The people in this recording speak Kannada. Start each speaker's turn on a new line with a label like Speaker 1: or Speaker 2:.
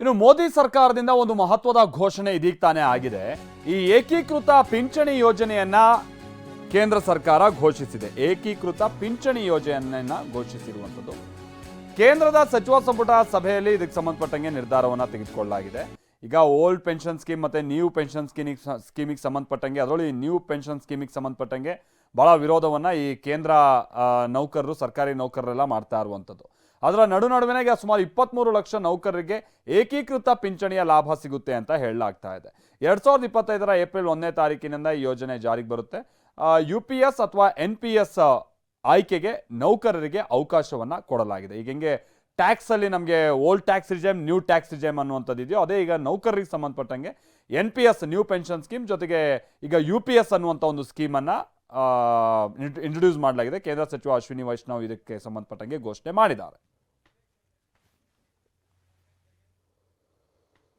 Speaker 1: ಇನ್ನು ಮೋದಿ ಸರ್ಕಾರದಿಂದ ಒಂದು ಮಹತ್ವದ ಘೋಷಣೆ ಇದೀಗ ತಾನೇ ಆಗಿದೆ. ಈ ಏಕೀಕೃತ ಪಿಂಚಣಿ ಯೋಜನೆಯನ್ನ ಕೇಂದ್ರ ಸರ್ಕಾರ ಘೋಷಿಸಿದೆ. ಏಕೀಕೃತ ಪಿಂಚಣಿ ಯೋಜನೆಯನ್ನ ಘೋಷಿಸಿರುವಂಥದ್ದು. ಕೇಂದ್ರದ ಸಚಿವ ಸಂಪುಟ ಸಭೆಯಲ್ಲಿ ಇದಕ್ಕೆ ಸಂಬಂಧಪಟ್ಟಂಗೆ ನಿರ್ಧಾರವನ್ನ ತೆಗೆದುಕೊಳ್ಳಲಾಗಿದೆ. ಈಗ ಓಲ್ಡ್ ಪೆನ್ಷನ್ ಸ್ಕೀಮ್ ಮತ್ತೆ ನ್ಯೂ ಪೆನ್ಷನ್ ಸ್ಕೀಮಿಗೆ ಸ್ಕೀಮಿಗೆ ಸಂಬಂಧಪಟ್ಟಂಗೆ ಅದರಲ್ಲಿ ನ್ಯೂ ಪೆನ್ಷನ್ ಸ್ಕೀಮಿಗೆ ಸಂಬಂಧಪಟ್ಟಂಗೆ ಬಹಳ ವಿರೋಧವನ್ನ ಈ ಕೇಂದ್ರ ನೌಕರರು, ಸರ್ಕಾರಿ ನೌಕರರೆಲ್ಲ ಮಾಡ್ತಾ ಇರುವಂಥದ್ದು. ಅದರ ನಡು ನಡುವೆನೆಗೆ ಸುಮಾರು ಇಪ್ಪತ್ತ್ಮೂರು ಲಕ್ಷ ನೌಕರರಿಗೆ ಏಕೀಕೃತ ಪಿಂಚಣಿಯ ಲಾಭ ಸಿಗುತ್ತೆ ಅಂತ ಹೇಳಲಾಗ್ತಾ ಇದೆ. ಎರಡ್ ಸಾವಿರದ ಇಪ್ಪತ್ತೈದರ ಏಪ್ರಿಲ್ ಒಂದನೇ ತಾರೀಕಿನಿಂದ ಈ ಯೋಜನೆ ಜಾರಿಗೆ ಬರುತ್ತೆ. ಯು ಪಿ ಎಸ್ ಅಥವಾ ಎನ್ ಪಿ ಎಸ್ ಆಯ್ಕೆಗೆ ನೌಕರರಿಗೆ ಅವಕಾಶವನ್ನ ಕೊಡಲಾಗಿದೆ. ಈಗ ಹೆಂಗೆ ಟ್ಯಾಕ್ಸಲ್ಲಿ ನಮಗೆ old tax regime, new tax regime ಅನ್ನುವಂಥದ್ದು ಇದೆಯೋ ಅದೇ ಈಗ ನೌಕರರಿಗೆ ಸಂಬಂಧಪಟ್ಟಂಗೆ N P S new pension scheme ಜೊತೆಗೆ ಈಗ ಯು ಪಿ ಎಸ್ ಅನ್ನುವಂಥ ಒಂದು ಸ್ಕೀಮನ್ನು ಇಂಟ್ರೊಡ್ಯೂಸ್ ಮಾಡಲಾಗಿದೆ. ಕೇಂದ್ರ ಸಚಿವ ಅಶ್ವಿನಿ ವೈಷ್ಣವ್ ಇದಕ್ಕೆ ಸಂಬಂಧಪಟ್ಟಂಗೆ ಘೋಷಣೆ ಮಾಡಿದ್ದಾರೆ.